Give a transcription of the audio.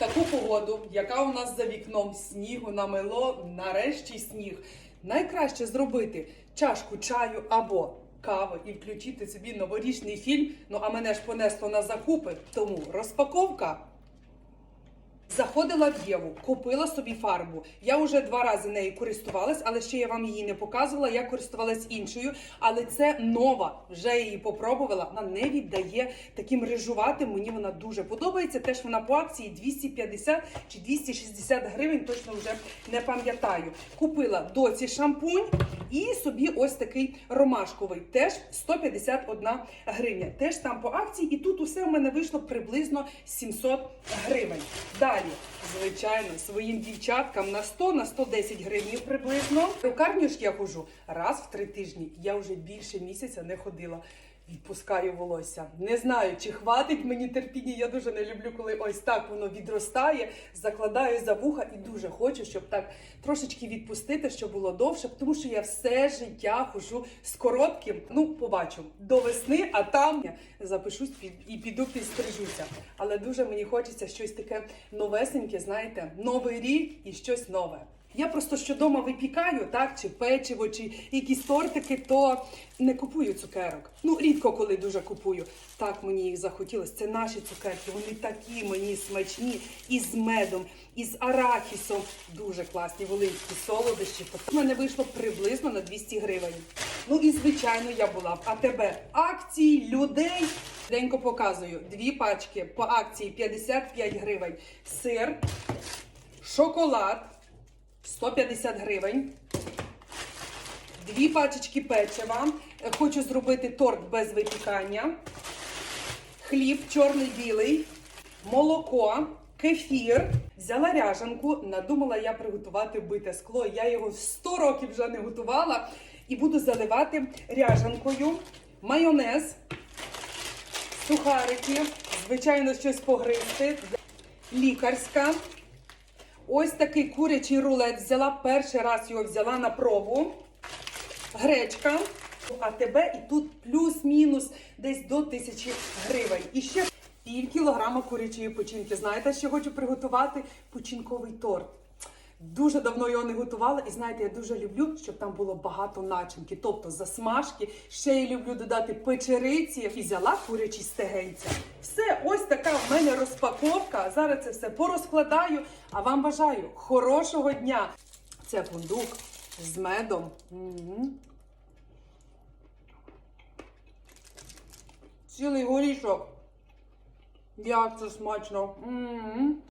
таку погоду, яка у нас за вікном снігу намело, нарешті сніг. Найкраще зробити чашку чаю або кави і включити собі новорічний фільм. Ну а мене ж понесло на закупи, тому розпаковка. Заходила в Єву, купила собі фарбу. Я вже два рази нею користувалась, але ще я вам її не показувала. Я користувалась іншою, але це нова. Вже її попробувала. Вона не віддає таким рижуватим. Мені вона дуже подобається. Теж вона по акції 250 чи 260 гривень. Точно вже не пам'ятаю. Купила доці шампунь і собі ось такий ромашковий. Теж 151 гривня. Теж там по акції, і тут усе у мене вийшло приблизно 700 гривень. Далі, звичайно, своїм дівчаткам на 100 на 110 гривень приблизно. В Рукарню ж я хожу раз в три тижні. Я вже більше місяця не ходила. Відпускаю волосся. Не знаю, чи хватить мені терпіння. Я дуже не люблю, коли ось так воно відростає, закладаю за вуха і дуже хочу, щоб так трошечки відпустити, щоб було довше, тому що я все життя хожу з коротким. Ну, побачу до весни, а там я запишусь і піду підстрижуся. Але дуже мені хочеться щось таке новесеньке, знаєте, новий рік і щось нове. Я просто що дома випікаю, так, чи печиво, чи якісь тортики, то не купую цукерок. Ну, рідко коли дуже купую. Так мені їх захотілося. Це наші цукерки, вони такі мені смачні, із медом, із арахісом. Дуже класні волинські солодощі. У мене вийшло приблизно на 200 гривень. Ну і звичайно, я була в АТБ. Акції людей. Денько показую. Дві пачки по акції 55 гривень. Сир, шоколад. 150 гривень. Дві пачечки печива. Хочу зробити торт без випікання. Хліб чорний білий, молоко, кефір. Взяла ряжанку, надумала я приготувати бите скло. Я його 100 років вже не готувала. І буду заливати ряжанкою, майонез, сухарики, звичайно, щось погризти. Лікарська. Ось такий курячий рулет взяла. Перший раз його взяла на пробу. Гречка. А тебе і тут плюс-мінус десь до тисячі гривень. І ще пів кілограма курячої печінки. Знаєте, що хочу приготувати? Печінковий торт. Дуже давно його не готувала, і знаєте, я дуже люблю, щоб там було багато начинки, тобто засмажки. Ще я люблю додати печериці і взяла курячі стегенця. Все, ось така в мене розпаковка. Зараз це все порозкладаю. А вам бажаю хорошого дня. Це фундук з медом. Цілий горішок. Як це смачно. М.